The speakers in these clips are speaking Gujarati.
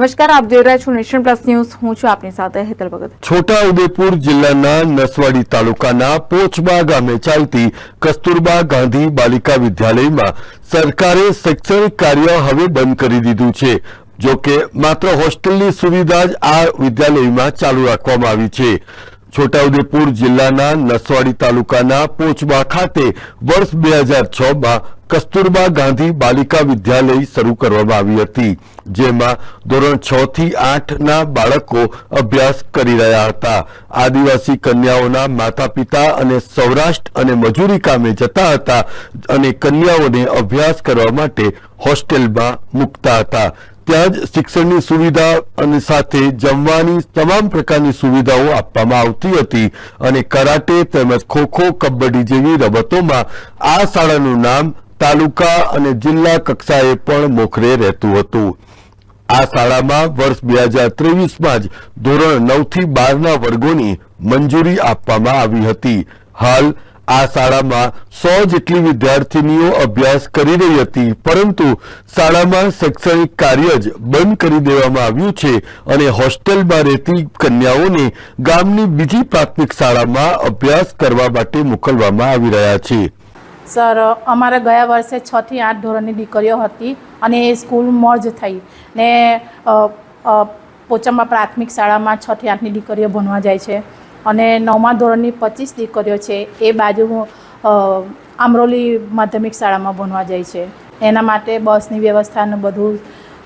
નમસ્કાર, આપ જોઈ રહ્યા છો નેશન પ્લસ ન્યૂઝ. હું છું આપની સાથે હેતલ ભગત. છોટા ઉદેપુર જિલ્લાના નસવાડી તાલુકાના પોચબા ગામે ચાલતી કસ્તુરબા ગાંધી બાલિકા વિદ્યાલયમાં સરકારે શૈક્ષણિક કાર્ય હવે બંધ કરી દીધું છે. જો કે માત્ર હોસ્ટેલની સુવિધા જ આ વિદ્યાલયમાં ચાલુ રાખવામાં આવી છે. છોટાઉદેપુર જિલ્લાના નસવાડી તાલુકાના પોચબા ખાતે વર્ષ બે હજાર છ માં કસ્તુરબા ગાંધી બાલિકા વિદ્યાલય શરૂ કરવામાં આવી હતી, જેમાં ધોરણ છ થી આઠ ના બાળકો અભ્યાસ કરી રહ્યા હતા. આદિવાસી કન્યાઓના માતા પિતા અને સૌરાષ્ટ્ર અને મજૂરી કામે જતા હતા અને કન્યાઓને અભ્યાસ કરવા માટે હોસ્ટેલમાં મૂકતા હતા. ત્યાં જ શિક્ષણની સુવિધા અને સાથે જમવાની તમામ પ્રકારની સુવિધાઓ આપવામાં આવતી હતી અને કરાટે તેમજ ખોખો, કબડ્ડી જેવી રમતોમાં આ શાળાનું નામ તાલુકા અને જિલ્લા કક્ષાએ પણ મોખરે રહેતું હતું. આ શાળામાં વર્ષ બે હજાર ત્રેવીસમાં જ ધોરણ નવથી બારના વર્ગોની મંજૂરી આપવામાં આવી હતી. હાલ આ શાળામાં સો જેટલી વિદ્યાર્થીનીઓ અભ્યાસ કરી રહી હતી, પરંતુ શાળામાં શૈક્ષણિક કાર્ય જ બંધ કરી દેવામાં આવ્યું છે અને હોસ્ટેલમાં રહેતી કન્યાઓને ગામની બીજી પ્રાથમિક શાળામાં અભ્યાસ કરવા માટે મોકલવામાં આવી રહ્યા છે. સર અમારે ગયા વર્ષે છ થી આઠ ધોરણની દીકરીઓ હતી અને એ સ્કૂલ મર્જ થઈ. ને અ, પ્રાથમિક શાળામાં છ થી આઠની દીકરીઓ ભણવા જાય છે. અને નવમા ધોરણની પચીસ દીકરીઓ છે. એ બાજુ આમરોલી માધ્યમિક શાળામાં ભણવા જાય છે. એના માટે બસની વ્યવસ્થાનું બધું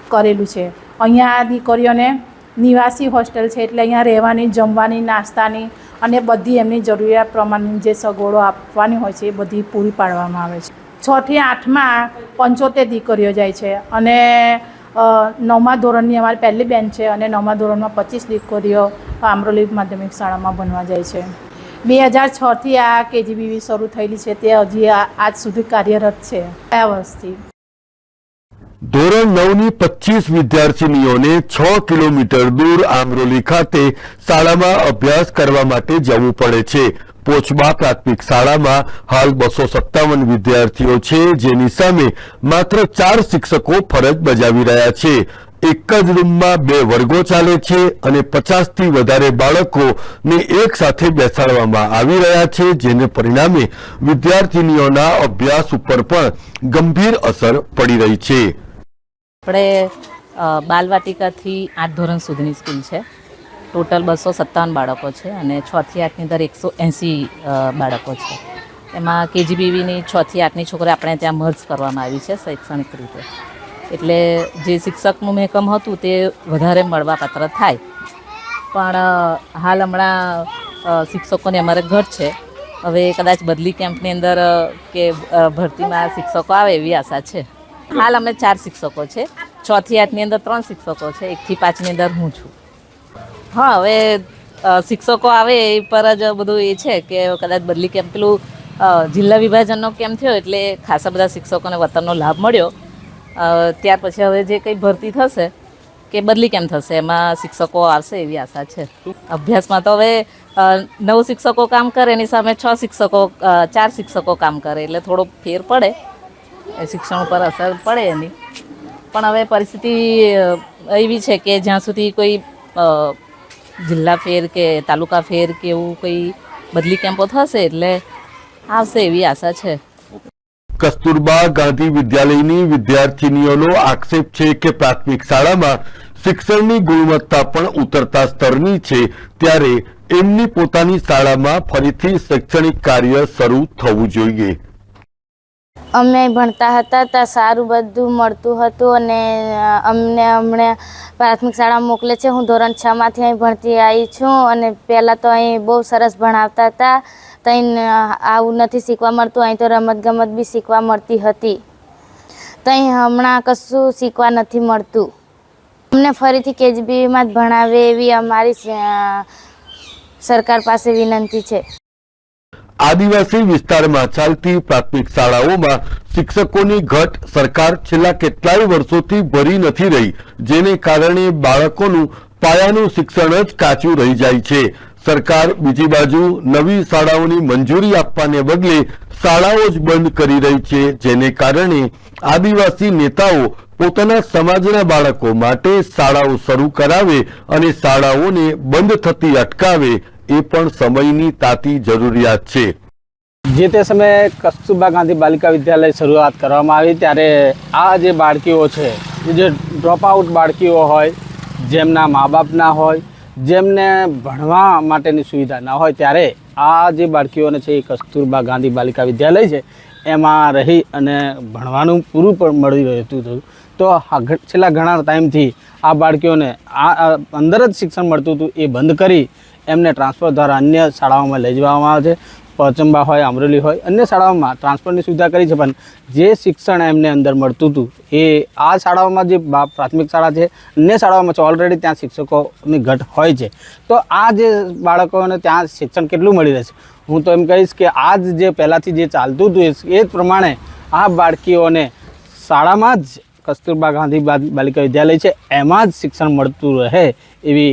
કરેલું છે. અહીંયા આ દીકરીઓને નિવાસી હોસ્ટેલ છે એટલે અહીંયા રહેવાની જમવાની નાસ્તાની અને બધી એમની જરૂરિયાત પ્રમાણની જે સગવડો આપવાની હોય છે એ બધી પૂરી પાડવામાં આવે છે. છથી આઠમાં પંચોતેર દીકરીઓ જાય છે અને નવમા ધોરણની અમારી પહેલી બેન છે અને નવમા ધોરણમાં પચીસ દીકરીઓ આમરોલી માધ્યમિક શાળામાં ભણવા જાય છે. બે હજાર છથી આ કેજીબીવી શરૂ થયેલી છે તે હજી આ- આજ સુધી કાર્યરત છે. કયા વર્ષથી. ધોરણ નવની પચીસ વિદ્યાર્થીનીઓને છ કિલોમીટર દૂર આમરોલી ખાતે શાળામાં અભ્યાસ કરવા માટે જવું પડે છે. પોચબા પ્રાથમિક શાળામાં હાલ બસો સત્તાવન વિદ્યાર્થીઓ છે, જેની સામે માત્ર ચાર શિક્ષકો ફરજ બજાવી રહ્યા છે. એક જ રૂમમાં બે વર્ગો ચાલે છે અને પચાસથી વધારે બાળકોને એક સાથે બેસાડવામાં આવી રહ્યા છે, જેને પરિણામે વિદ્યાર્થીનીઓના અભ્યાસ ઉપર પણ ગંભીર અસર પડી રહી છે. આપણે બાલવાટિકાથી આઠ ધોરણ સુધીની સ્કૂલ છે. ટોટલ બસો સત્તાવન બાળકો છે અને છથી આઠની અંદર એકસો એંસી બાળકો છે. એમાં કેજીબીવીની છથી આઠની છોકરી આપણે ત્યાં મર્જ કરવામાં આવી છે શૈક્ષણિક રીતે. એટલે જે શિક્ષકનું મહેકમ હતું તે વધારે મળવાપાત્ર થાય. પણ હાલ હમણાં શિક્ષકોને અમારે ઘટ છે. હવે કદાચ બદલી કેમ્પની અંદર કે ભરતીમાં શિક્ષકો આવે એવી આશા છે. હાલ અમે ચાર શિક્ષકો છે. છ થી આઠની અંદર ત્રણ શિક્ષકો છે. એકથી પાંચની અંદર હું છું. હા, હવે શિક્ષકો આવે એ પર જ બધું એ છે કે કદાચ બદલી કેમ પેલું જિલ્લા વિભાજનનો કેમ થયો એટલે ખાસા બધા શિક્ષકોને વતનનો લાભ મળ્યો. ત્યાર પછી હવે જે કંઈ ભરતી થશે કે બદલી કેમ થશે એમાં શિક્ષકો આવશે એવી આશા છે. અભ્યાસમાં તો હવે નવ શિક્ષકો કામ કરે, એની સામે છ શિક્ષકો ચાર શિક્ષકો કામ કરે એટલે થોડો ફેર પડે. શિક્ષણ ઉપર અસર પડે એની. પણ હવે પરિસ્થિતિ એવી છે કે જ્યાં સુધી કોઈ જિલ્લા ફેર કે તાલુકા ફેર કે એવું કોઈ બદલી કેમ્પો થશે એટલે આવશે એવી આશા છે. કસ્તુરબા ગાંધી વિદ્યાલયની વિદ્યાર્થીનીઓનો આક્ષેપ છે કે પ્રાથમિક શાળામાં શિક્ષણની ગુણવત્તા પણ ઉતરતા સ્તરની છે. ત્યારે એમની પોતાની શાળામાં ફરીથી શૈક્ષણિક કાર્ય શરૂ થવું જોઈએ. અમે ભણતા હતા ત્યાં સારું બધું મળતું હતું અને અમને અમને પ્રાથમિક શાળામાં મોકલે છે. હું ધોરણ છમાંથી અહીં ભણતી આવી છું અને પહેલાં તો અહીં બહુ સરસ ભણાવતા હતા. ત્યાં આવું નથી શીખવા મળતું, અહીં તો રમતગમત બી શીખવા મળતી હતી. ત્યાં હમણાં કશું શીખવા નથી મળતું. અમને ફરીથી કેજીબીમાં જ ભણાવે એવી અમારી સરકાર પાસે વિનંતી છે. આદિવાસી વિસ્તારમાં ચાલતી પ્રાથમિક શાળાઓમાં શિક્ષકોની ઘટ સરકાર છેલ્લા કેટલાય વર્ષોથી ભરી નથી રહી, જેને કારણે બાળકોનું પાયાનું શિક્ષણ જ કાચું રહી જાય છે. સરકાર બીજી બાજુ નવી શાળાઓની મંજૂરી આપવાને બદલે શાળાઓ જ બંધ કરી રહી છે, જેને કારણે આદિવાસી નેતાઓ પોતાના સમાજના બાળકો માટે શાળાઓ શરૂ કરાવે અને શાળાઓને બંધ થતી અટકાવે એ પણ સમયની તાતી જરૂરિયાત છે. જે તે સમયે કસ્તુરબા ગાંધી બાલિકા વિદ્યાલય શરૂઆત કરવામાં આવી, ત્યારે આ જે બાળકીઓ છે જે ડ્રોપ આઉટ બાળકીઓ હોય, જેમના મા બાપ ના હોય, જેમને ભણવા માટેની સુવિધા ના હોય, ત્યારે આ જે બાળકીઓને છે, એ કસ્તુરબા ગાંધી બાલિકા વિદ્યાલય છે, એમાં રહી અને ભણવાનું પૂરું પણ મળી રહેતું હતું. તો છેલ્લા ઘણા ટાઈમથી આ બાળકીઓને આ અંદર જ શિક્ષણ મળતું હતું, એ બંધ કરી એમને ટ્રાન્સફર દ્વારા અન્ય શાળાઓમાં લઈ જવામાં આવે છે. પચંબા હોય, અમરેલી હોય, અન્ય શાળાઓમાં ટ્રાન્સફરની સુવિધા કરી છે, પણ જે શિક્ષણ એમને અંદર મળતું હતું, એ આ શાળાઓમાં જે પ્રાથમિક શાળા છે, અન્ય શાળાઓમાં ઓલરેડી ત્યાં શિક્ષકોની ઘટ હોય છે. તો આ જે બાળકોને ત્યાં શિક્ષણ કેટલું મળી રહેશે? હું તો એમ કહીશ કે આ જે પહેલાંથી જે ચાલતું હતું, એ જ પ્રમાણે આ બાળકીઓને શાળામાં જ કસ્તુરબા ગાંધી બાલિકા વિદ્યાલય છે, એમાં જ શિક્ષણ મળતું રહે એવી